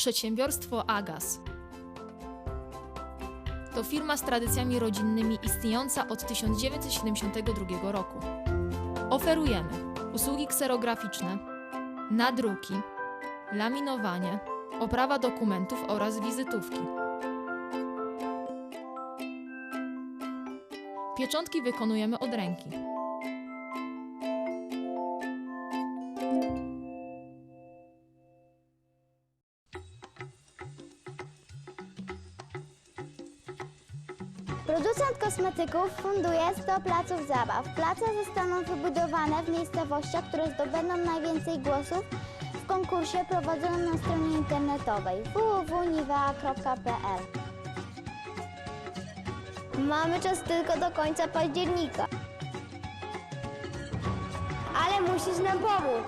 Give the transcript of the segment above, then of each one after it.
Przedsiębiorstwo Agas to firma z tradycjami rodzinnymi istniejąca od 1972 roku. Oferujemy usługi kserograficzne, nadruki, laminowanie, oprawa dokumentów oraz wizytówki. Pieczątki wykonujemy od ręki. Kosmetyków funduje 100 placów zabaw. Place zostaną wybudowane w miejscowościach, które zdobędą najwięcej głosów w konkursie prowadzonym na stronie internetowej www.nivea.pl Mamy czas tylko do końca października. Ale musisz nam pomóc.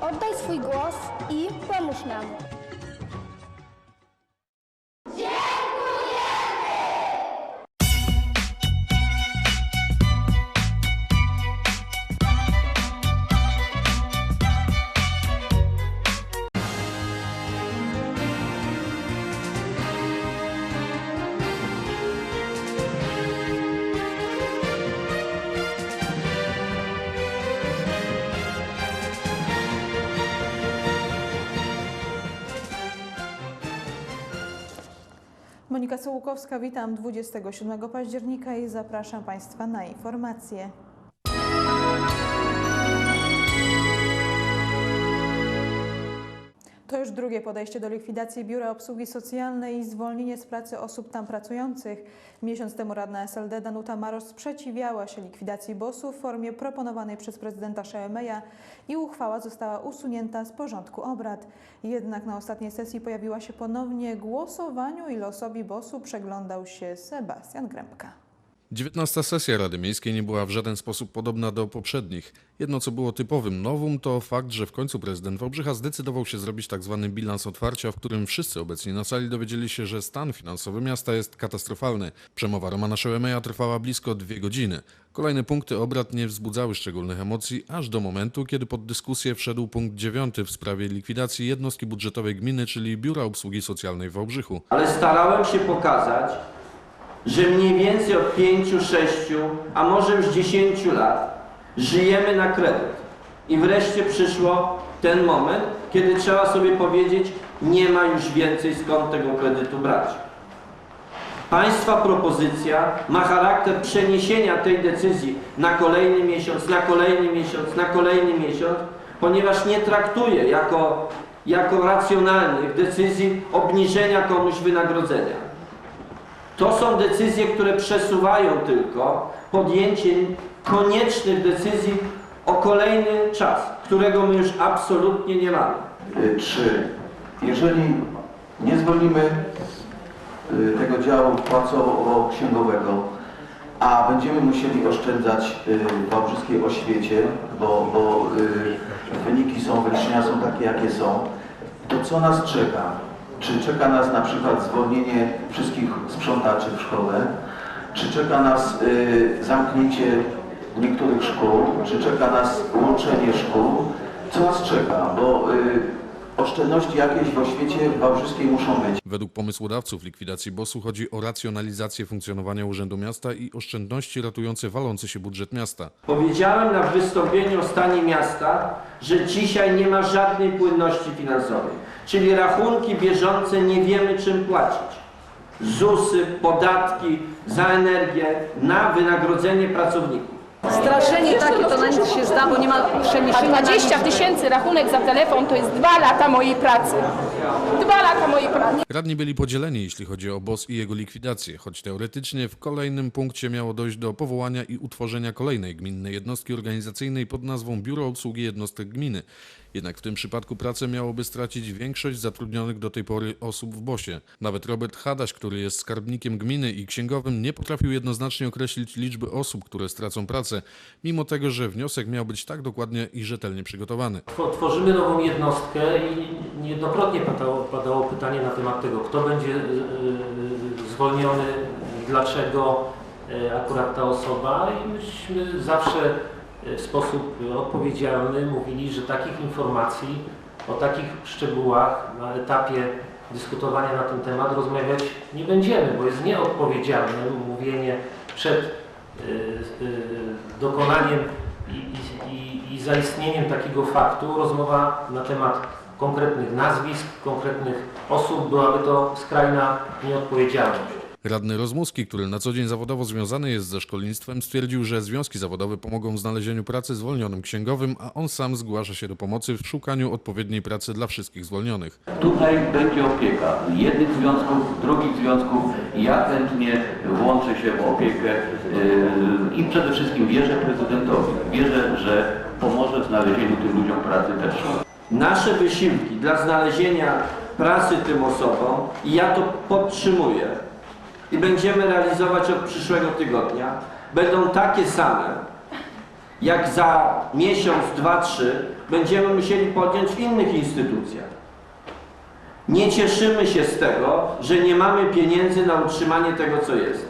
Oddaj swój głos i pomóż nam. Monika Sołukowska, witam 27 października i zapraszam Państwa na informacje. To już drugie podejście do likwidacji Biura Obsługi Socjalnej i zwolnienie z pracy osób tam pracujących. Miesiąc temu radna SLD Danuta Marosz sprzeciwiała się likwidacji BOS-u w formie proponowanej przez prezydenta Szeemeja i uchwała została usunięta z porządku obrad. Jednak na ostatniej sesji pojawiła się ponownie głosowaniu i losowi BOS-u przeglądał się Sebastian Grębka. 19. sesja Rady Miejskiej nie była w żaden sposób podobna do poprzednich. Jedno, co było typowym nowum, to fakt, że w końcu prezydent Wałbrzycha zdecydował się zrobić tzw. bilans otwarcia, w którym wszyscy obecni na sali dowiedzieli się, że stan finansowy miasta jest katastrofalny. Przemowa Romana Szełemeja trwała blisko dwie godziny. Kolejne punkty obrad nie wzbudzały szczególnych emocji, aż do momentu, kiedy pod dyskusję wszedł punkt dziewiąty w sprawie likwidacji jednostki budżetowej gminy, czyli Biura Obsługi Socjalnej w Wałbrzychu. ale starałem się pokazać, że mniej więcej od 5, 6, a może już 10 lat żyjemy na kredyt. I wreszcie przyszło ten moment, kiedy trzeba sobie powiedzieć, nie ma już więcej skąd tego kredytu brać. Państwa propozycja ma charakter przeniesienia tej decyzji na kolejny miesiąc, na kolejny miesiąc, na kolejny miesiąc, ponieważ nie traktuje jako, jako racjonalnych decyzji obniżenia komuś wynagrodzenia. To są decyzje, które przesuwają tylko podjęcie koniecznych decyzji o kolejny czas, którego my już absolutnie nie mamy. Y, Czy jeżeli nie zwolnimy y, tego działu płacowo-księgowego, a będziemy musieli oszczędzać w wałbrzyskiej oświecie, bo, bo wyniki są, wyliczenia są takie, jakie są, to co nas czeka? Czy czeka nas na przykład zwolnienie wszystkich sprzątaczy w szkole? Czy czeka nas y, zamknięcie niektórych szkół? Czy czeka nas łączenie szkół? Co nas czeka? Bo y, oszczędności jakieś w oświecie wałbrzyskiej muszą być. Według pomysłodawców likwidacji BOS-u chodzi o racjonalizację funkcjonowania Urzędu Miasta i oszczędności ratujące walący się budżet miasta. Powiedziałem na wystąpieniu o stanie miasta, że dzisiaj nie ma żadnej płynności finansowej, czyli rachunki bieżące nie wiemy czym płacić. ZUSy, podatki za energię na wynagrodzenie pracowników. Straszenie takie to na nic się zda, bo nie ma A przeniesienia. 20 tysięcy rachunek za telefon to jest dwa lata mojej pracy. Dwa lata mojej pracy. Radni byli podzieleni, jeśli chodzi o BOS i jego likwidację, choć teoretycznie w kolejnym punkcie miało dojść do powołania i utworzenia kolejnej gminnej jednostki organizacyjnej pod nazwą Biuro Obsługi Jednostek Gminy. Jednak w tym przypadku pracę miałoby stracić większość zatrudnionych do tej pory osób w BOSie. Nawet Robert Hadaś, który jest skarbnikiem gminy i księgowym, nie potrafił jednoznacznie określić liczby osób, które stracą pracę, mimo tego, że wniosek miał być tak dokładnie i rzetelnie przygotowany. Two- Tworzymy nową jednostkę i niejednokrotnie padało, padało pytanie na temat tego, kto będzie y, y, zwolniony, dlaczego y, akurat ta osoba i myśmy zawsze w sposób odpowiedzialny mówili, że takich informacji o takich szczegółach na etapie dyskutowania na ten temat rozmawiać nie będziemy, bo jest nieodpowiedzialne mówienie przed y, y, dokonaniem i, i, i zaistnieniem takiego faktu rozmowa na temat konkretnych nazwisk, konkretnych osób byłaby to skrajna nieodpowiedzialność. Radny Rozmuski, który na co dzień zawodowo związany jest ze szkolnictwem, stwierdził, że związki zawodowe pomogą w znalezieniu pracy zwolnionym księgowym, a on sam zgłasza się do pomocy w szukaniu odpowiedniej pracy dla wszystkich zwolnionych. Tutaj będzie opieka jednych związków, drugich związków. Ja chętnie włączę się w opiekę yy, i przede wszystkim wierzę prezydentowi. Wierzę, że pomoże w znalezieniu tym ludziom pracy też. Nasze wysiłki dla znalezienia pracy tym osobom, i ja to podtrzymuję, i będziemy realizować od przyszłego tygodnia, będą takie same, jak za miesiąc, dwa, trzy będziemy musieli podjąć w innych instytucjach. Nie cieszymy się z tego, że nie mamy pieniędzy na utrzymanie tego, co jest.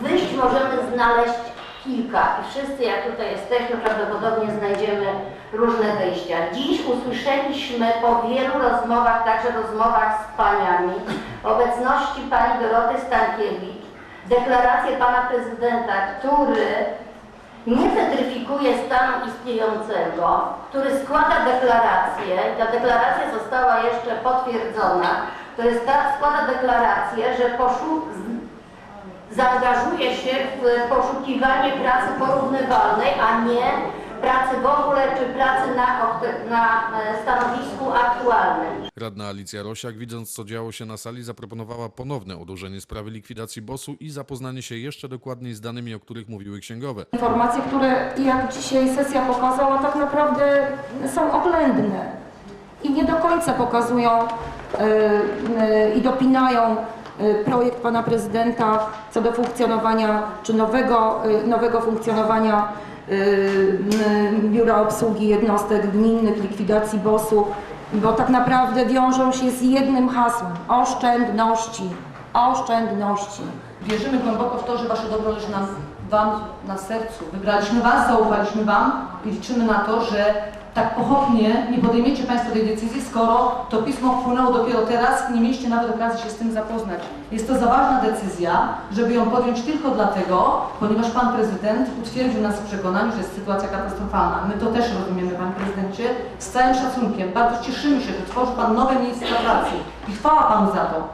Wyjść możemy znaleźć kilka i wszyscy jak tutaj jesteśmy prawdopodobnie znajdziemy różne wyjścia. Dziś usłyszeliśmy po wielu rozmowach, także rozmowach z paniami, obecności pani Doroty Stankiewicz, deklarację pana prezydenta, który nie pedryfikuje stanu istniejącego, który składa deklarację i ta deklaracja została jeszcze potwierdzona, który składa deklarację, że poszu- zaangażuje się w poszukiwanie pracy porównywalnej, a nie pracy w ogóle czy pracy na, na e, stanowisku aktualnym. Radna Alicja Rosiak, widząc co działo się na sali, zaproponowała ponowne odłożenie sprawy likwidacji BOS-u i zapoznanie się jeszcze dokładniej z danymi, o których mówiły księgowe. Informacje, które jak dzisiaj sesja pokazała, tak naprawdę są oględne i nie do końca pokazują y, y, i dopinają projekt pana prezydenta co do funkcjonowania, czy nowego, y, nowego funkcjonowania y, y, Biura Obsługi Jednostek Gminnych, likwidacji BOS-u, bo tak naprawdę wiążą się z jednym hasłem oszczędności, oszczędności. Wierzymy głęboko w to, że Wasze dobro leży nam, Wam na sercu. Wybraliśmy Was, zaufaliśmy Wam i liczymy na to, że tak pochopnie nie podejmiecie Państwo tej decyzji, skoro to pismo wpłynęło dopiero teraz i nie mieliście nawet okazji się z tym zapoznać. Jest to za ważna decyzja, żeby ją podjąć tylko dlatego, ponieważ Pan Prezydent utwierdził nas w przekonaniu, że jest sytuacja katastrofalna. My to też rozumiemy, Panie Prezydencie, z całym szacunkiem. Bardzo cieszymy się, że tworzy Pan nowe miejsca pracy i chwała Panu za to.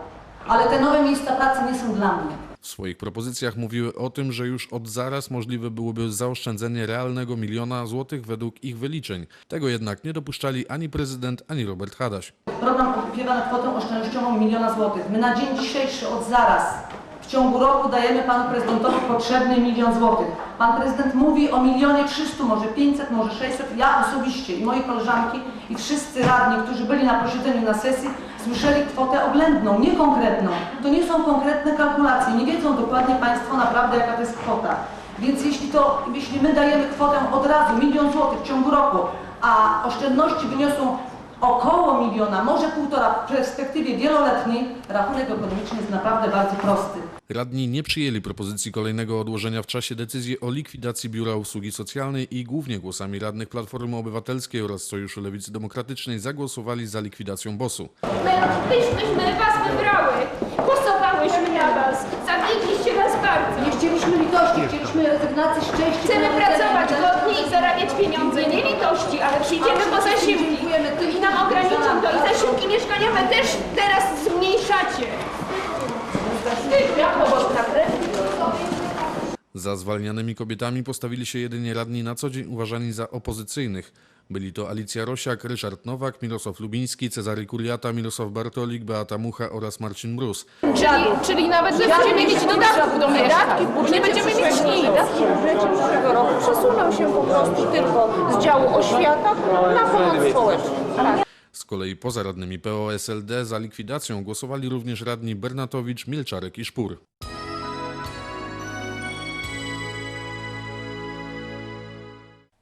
Ale te nowe miejsca pracy nie są dla mnie. W swoich propozycjach mówiły o tym, że już od zaraz możliwe byłoby zaoszczędzenie realnego miliona złotych według ich wyliczeń. Tego jednak nie dopuszczali ani prezydent, ani Robert Hadaś. Program opiewa na kwotę oszczędnościową miliona złotych. My na dzień dzisiejszy od zaraz w ciągu roku dajemy panu prezydentowi potrzebny milion złotych. Pan prezydent mówi o milionie trzystu, może 500, może 600. Ja osobiście i moje koleżanki i wszyscy radni, którzy byli na posiedzeniu na sesji, słyszeli kwotę oględną, nie konkretną. To nie są konkretne kalkulacje, nie wiedzą dokładnie państwo naprawdę jaka to jest kwota. Więc jeśli to, jeśli my dajemy kwotę od razu, milion złotych w ciągu roku, a oszczędności wyniosą około miliona, może półtora w perspektywie wieloletniej, rachunek ekonomiczny jest naprawdę bardzo prosty. Radni nie przyjęli propozycji kolejnego odłożenia w czasie decyzji o likwidacji Biura Obsługi Socjalnej i głównie głosami radnych Platformy Obywatelskiej oraz Sojuszu Lewicy Demokratycznej zagłosowali za likwidacją BOS-u. My byśmy was wybrały, głosowałyśmy na was, zawiedliście nas bardzo. Nie chcieliśmy litości, chcieliśmy rezygnacji z części Chcemy pracować godnie i zarabiać pieniądze, nie litości, ale przyjdziemy po zasiłki i nam ograniczą to i zasiłki mieszkaniowe też teraz zmniejszacie. Za zwalnianymi kobietami postawili się jedynie radni na co dzień uważani za opozycyjnych. Byli to Alicja Rosiak, Ryszard Nowak, Mirosław Lubiński, Cezary Kuriata, Mirosław Bartolik, Beata Mucha oraz Marcin Mróz. Czyli, czyli nawet nie będziemy mieć dodatków do mieszkań. Nie będziemy mieć nic. W budżecie przyszłego roku przesuną się po prostu tylko z działu oświata na pomoc społeczną. Z kolei poza radnymi PO-SLD za likwidacją głosowali również radni Bernatowicz, Milczarek i Szpur.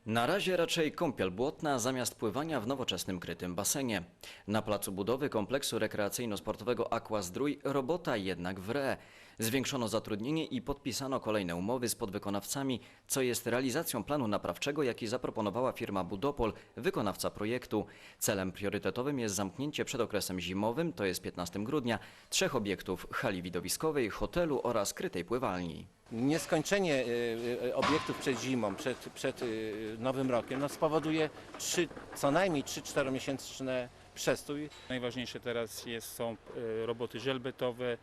Na razie raczej kąpiel błotna zamiast pływania w nowoczesnym krytym basenie. Na placu budowy kompleksu rekreacyjno-sportowego Aqua Zdrój robota jednak wre. Zwiększono zatrudnienie i podpisano kolejne umowy z podwykonawcami, co jest realizacją planu naprawczego, jaki zaproponowała firma Budopol, wykonawca projektu. Celem priorytetowym jest zamknięcie przed okresem zimowym, to jest 15 grudnia, trzech obiektów hali widowiskowej, hotelu oraz krytej pływalni. Nieskończenie y, y, obiektów przed zimą, przed, przed y, Nowym Rokiem no spowoduje trzy, co najmniej 3-4 miesięczne przestój. Najważniejsze teraz jest, są roboty żelbetowe,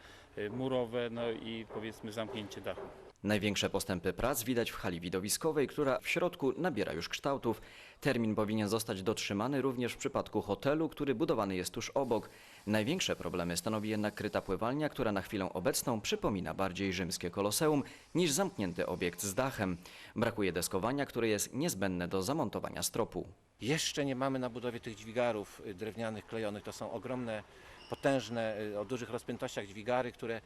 murowe, no i powiedzmy zamknięcie dachu. Największe postępy prac widać w hali widowiskowej, która w środku nabiera już kształtów. Termin powinien zostać dotrzymany również w przypadku hotelu, który budowany jest tuż obok. Największe problemy stanowi jednak kryta pływalnia, która na chwilę obecną przypomina bardziej rzymskie koloseum niż zamknięty obiekt z dachem. Brakuje deskowania, które jest niezbędne do zamontowania stropu. Jeszcze nie mamy na budowie tych dźwigarów y, drewnianych klejonych. To są ogromne, potężne, y, o dużych rozpiętościach dźwigary, które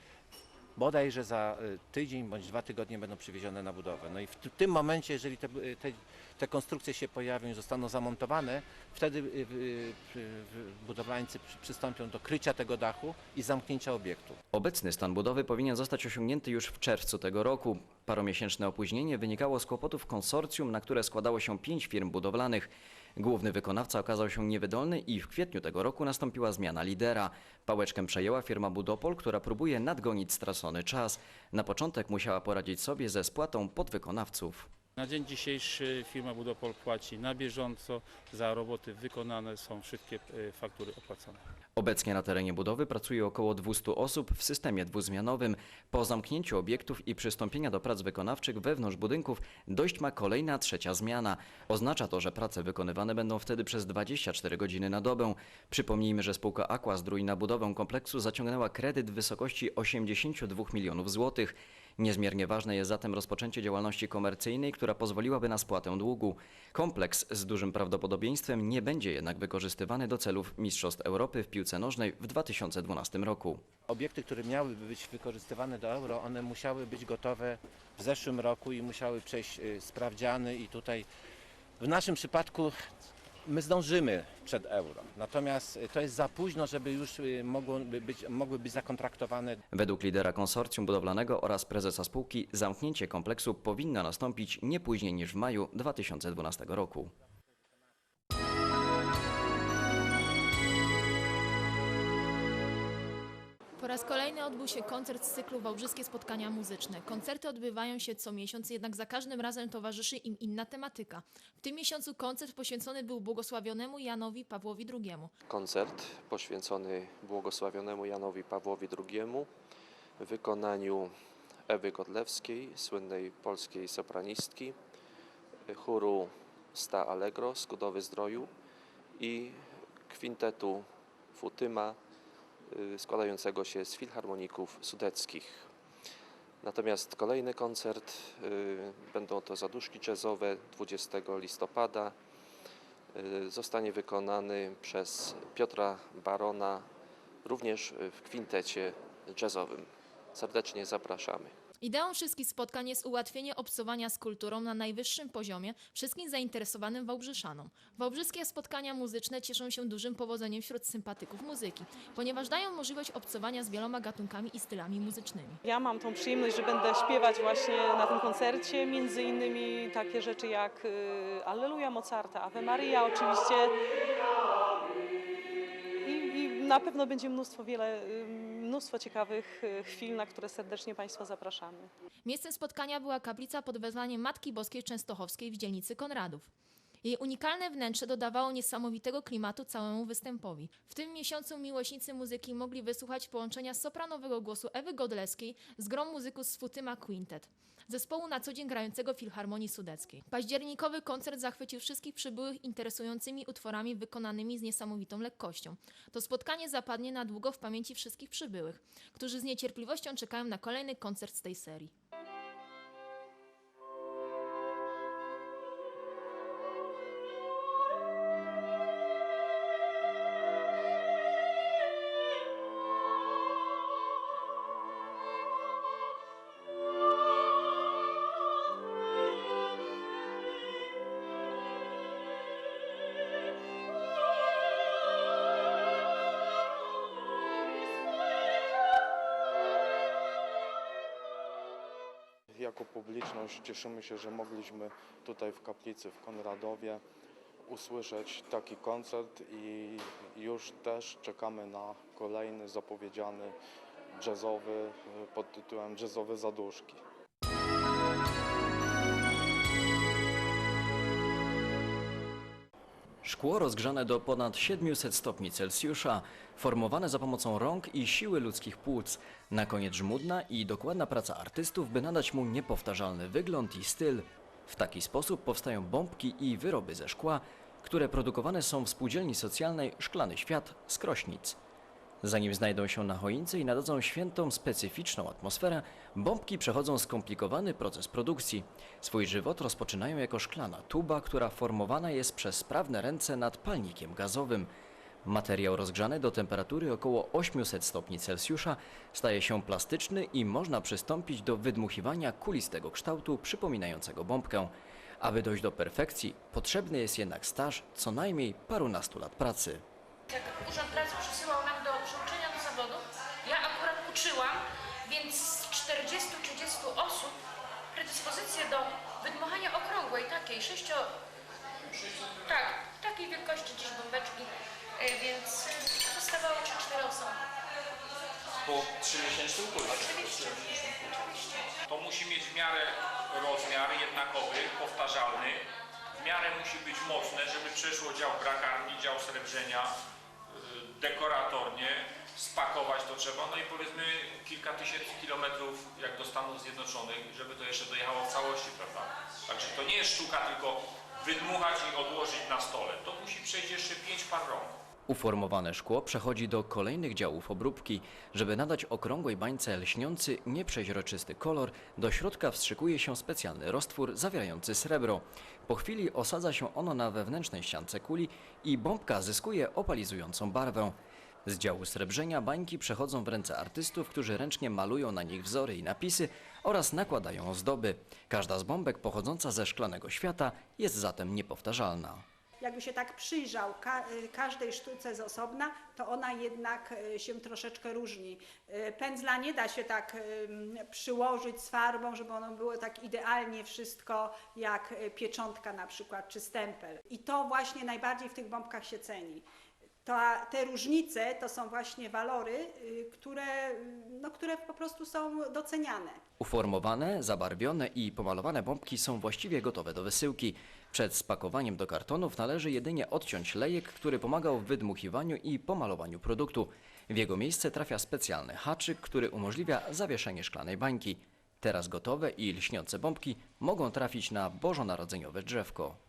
bodajże za y, tydzień bądź dwa tygodnie będą przywiezione na budowę. No i w tym momencie, jeżeli te, y, te, te konstrukcje się pojawią i zostaną zamontowane, wtedy budowlańcy przy- przystąpią do krycia tego dachu i zamknięcia obiektu. Obecny stan budowy powinien zostać osiągnięty już w czerwcu tego roku. Paromiesięczne opóźnienie wynikało z kłopotów konsorcjum, na które składało się pięć firm budowlanych. Główny wykonawca okazał się niewydolny i w kwietniu tego roku nastąpiła zmiana lidera. Pałeczkę przejęła firma Budopol, która próbuje nadgonić stracony czas. Na początek musiała poradzić sobie ze spłatą podwykonawców. Na dzień dzisiejszy firma Budopol płaci na bieżąco, za roboty wykonane są wszystkie e, faktury opłacone. Obecnie na terenie budowy pracuje około 200 osób w systemie dwuzmianowym. Po zamknięciu obiektów i przystąpienia do prac wykonawczych wewnątrz budynków dojść ma kolejna trzecia zmiana. Oznacza to, że prace wykonywane będą wtedy przez 24 godziny na dobę. Przypomnijmy, że spółka Aquasdrój na budowę kompleksu zaciągnęła kredyt w wysokości 82 milionów złotych. Niezmiernie ważne jest zatem rozpoczęcie działalności komercyjnej, która pozwoliłaby na spłatę długu. Kompleks z dużym prawdopodobieństwem nie będzie jednak wykorzystywany do celów Mistrzostw Europy w piłce nożnej w 2012 roku. Obiekty, które miałyby być wykorzystywane do euro, one musiały być gotowe w zeszłym roku i musiały przejść y, sprawdziany i tutaj w naszym przypadku my zdążymy przed euro. Natomiast y, to jest za późno, żeby już y, mogłoby być, mogły być zakontraktowane Według lidera konsorcjum budowlanego oraz prezesa spółki zamknięcie kompleksu powinno nastąpić nie później niż w maju 2012 roku. Raz kolejny odbył się koncert z cyklu Wałbrzyskie Spotkania Muzyczne. Koncerty odbywają się co miesiąc, jednak za każdym razem towarzyszy im inna tematyka. W tym miesiącu koncert poświęcony był błogosławionemu Janowi Pawłowi II. Koncert poświęcony błogosławionemu Janowi Pawłowi II w wykonaniu Ewy Godlewskiej, słynnej polskiej sopranistki, chóru Sta Allegro z Kudowy Zdroju i kwintetu Futyma składającego się z filharmoników sudeckich. Natomiast kolejny koncert y, będą to zaduszki jazzowe 20 listopada y, zostanie wykonany przez Piotra Barona również w kwintecie jazzowym. Serdecznie zapraszamy. Ideą wszystkich spotkań jest ułatwienie obcowania z kulturą na najwyższym poziomie wszystkim zainteresowanym Wałbrzyszanom. Wałbrzyskie spotkania muzyczne cieszą się dużym powodzeniem wśród sympatyków muzyki, ponieważ dają możliwość obcowania z wieloma gatunkami i stylami muzycznymi. Ja mam tą przyjemność, że będę śpiewać właśnie na tym koncercie, między innymi takie rzeczy jak y, Alleluja Mozarta, Ave Maria oczywiście i, i na pewno będzie mnóstwo, wiele, mnóstwo ciekawych y, chwil, na które serdecznie Państwa zapraszamy. Miejscem spotkania była kaplica pod wezwaniem Matki Boskiej Częstochowskiej w dzielnicy Konradów. Jej unikalne wnętrze dodawało niesamowitego klimatu całemu występowi. W tym miesiącu miłośnicy muzyki mogli wysłuchać połączenia sopranowego głosu Ewy Godleskiej z grą muzyków z Futyma Quintet, zespołu na co dzień grającego w Filharmonii Sudeckiej. Październikowy koncert zachwycił wszystkich przybyłych interesującymi utworami wykonanymi z niesamowitą lekkością. To spotkanie zapadnie na długo w pamięci wszystkich przybyłych, którzy z niecierpliwością czekają na kolejny koncert z tej serii. Cieszymy się, że mogliśmy tutaj w kaplicy w Konradowie usłyszeć taki koncert i już też czekamy na kolejny zapowiedziany jazzowy pod tytułem Jazzowe Zaduszki. Szkło rozgrzane do ponad 700 stopni Celsjusza, formowane za pomocą rąk i siły ludzkich płuc. Na koniec żmudna i dokładna praca artystów, by nadać mu niepowtarzalny wygląd i styl. W taki sposób powstają bombki i wyroby ze szkła, które produkowane są w spółdzielni socjalnej Szklany Świat z Krośnic. Zanim znajdą się na choince i nadadzą świętom specyficzną atmosferę, bombki przechodzą skomplikowany proces produkcji. Swój żywot rozpoczynają jako szklana tuba, która formowana jest przez sprawne ręce nad palnikiem gazowym. Materiał rozgrzany do temperatury około 800 stopni Celsjusza staje się plastyczny i można przystąpić do wydmuchiwania kulistego kształtu przypominającego bombkę. Aby dojść do perfekcji, potrzebny jest jednak staż co najmniej parunastu lat pracy. Urząd Pracy takiej, sześcio... Tak, takiej wielkości gdzieś bombeczki, e, więc e, zostawało 3-4 osoby. Po 3-miesięcznym kursie. Oczywiście, oczywiście. To musi mieć w miarę rozmiar jednakowy, powtarzalny. W miarę musi być mocne, żeby przeszło dział brakarni, dział srebrzenia, y, dekoratornie. Spakować to trzeba, no i powiedzmy kilka tysięcy kilometrów jak do Stanów Zjednoczonych, żeby to jeszcze dojechało w całości, prawda? Także to nie jest sztuka tylko wydmuchać i odłożyć na stole. To musi przejść jeszcze pięć par rąk. Uformowane szkło przechodzi do kolejnych działów obróbki. Żeby nadać okrągłej bańce lśniący, nieprzeźroczysty kolor, do środka wstrzykuje się specjalny roztwór zawierający srebro. Po chwili osadza się ono na wewnętrznej ściance kuli i bombka zyskuje opalizującą barwę. Z działu srebrzenia bańki przechodzą w ręce artystów, którzy ręcznie malują na nich wzory i napisy oraz nakładają ozdoby. Każda z bombek pochodząca ze szklanego świata jest zatem niepowtarzalna. jakby się tak przyjrzał ka y, każdej sztuce z osobna, to ona jednak y, się troszeczkę różni. Y, Pędzla nie da się tak przyłożyć z farbą, żeby ono było tak idealnie wszystko jak pieczątka na przykład, czy stempel. I to właśnie najbardziej w tych bombkach się ceni. Ta, te różnice to są właśnie walory, y, które, no, które po prostu są doceniane. Uformowane, zabarwione i pomalowane bombki są właściwie gotowe do wysyłki. Przed spakowaniem do kartonów należy jedynie odciąć lejek, który pomagał w wydmuchiwaniu i pomalowaniu produktu. W jego miejsce trafia specjalny haczyk, który umożliwia zawieszenie szklanej bańki. Teraz gotowe i lśniące bombki mogą trafić na bożonarodzeniowe drzewko.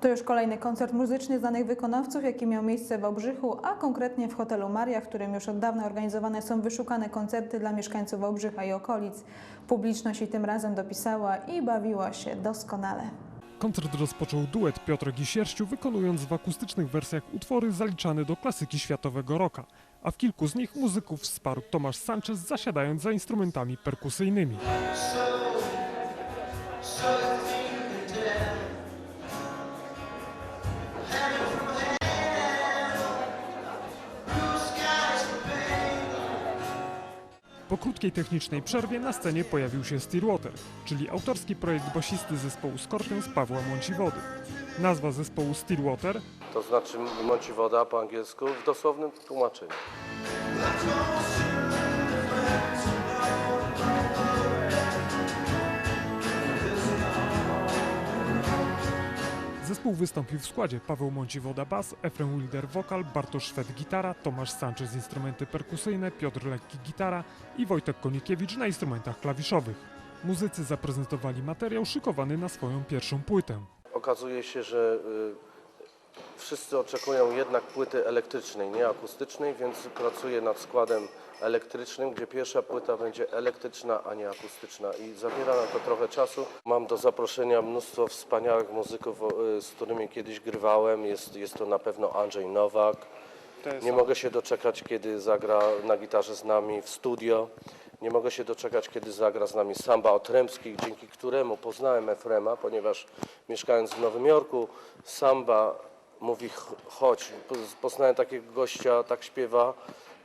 To już kolejny koncert muzyczny znanych wykonawców, jaki miał miejsce w Obrzychu, a konkretnie w hotelu Maria, w którym już od dawna organizowane są wyszukane koncerty dla mieszkańców Obrzycha i okolic. Publiczność i tym razem dopisała i bawiła się doskonale. Koncert rozpoczął duet Piotrek i Sierściu, wykonując w akustycznych wersjach utwory zaliczane do klasyki światowego rocka, a w kilku z nich muzyków wsparł Tomasz Sanchez, zasiadając za instrumentami perkusyjnymi. Po krótkiej technicznej przerwie na scenie pojawił się Stillwater, czyli autorski projekt basisty zespołu Scorpions Pawła Mąciwody. Nazwa zespołu Stillwater To znaczy mąci woda po angielsku w dosłownym tłumaczeniu. Zespół wystąpił w składzie Paweł Mąciwoda bas, Efrem Wilder wokal, Bartosz Szwed gitara, Tomasz Sanchez instrumenty perkusyjne, Piotr Lekki gitara i Wojtek Konikiewicz na instrumentach klawiszowych. Muzycy zaprezentowali materiał szykowany na swoją pierwszą płytę. Okazuje się, że y, wszyscy oczekują jednak płyty elektrycznej, nie akustycznej, więc pracuję nad składem elektrycznym, gdzie pierwsza płyta będzie elektryczna, a nie akustyczna i zabiera na to trochę czasu. Mam do zaproszenia mnóstwo wspaniałych muzyków, y, z którymi kiedyś grywałem. Jest, jest to na pewno Andrzej Nowak. Nie mogę się doczekać, kiedy zagra na gitarze z nami w studio. Nie mogę się doczekać, kiedy zagra z nami Samba Otrębski, dzięki któremu poznałem Efrema, ponieważ mieszkając w Nowym Jorku, Samba mówi "Ch- chodź, Po- poznałem takiego gościa, tak śpiewa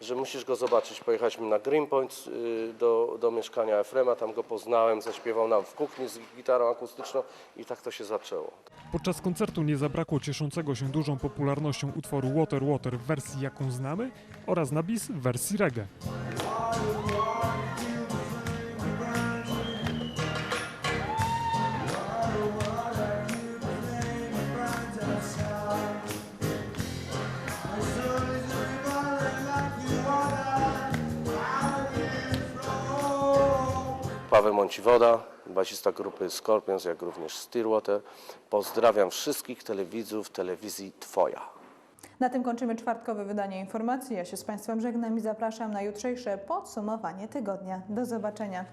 że musisz go zobaczyć. Pojechaliśmy na Greenpoint y, do, do mieszkania Efrema, tam go poznałem, zaśpiewał nam w kuchni z gitarą akustyczną i tak to się zaczęło. Podczas koncertu nie zabrakło cieszącego się dużą popularnością utworu Water Water w wersji jaką znamy oraz na bis w wersji reggae. Paweł Mąciwoda, basista grupy Scorpions, jak również Stillwater. Pozdrawiam wszystkich telewidzów telewizji Twoja. Na tym kończymy czwartkowe wydanie informacji. Ja się z Państwem żegnam i zapraszam na jutrzejsze podsumowanie tygodnia. Do zobaczenia.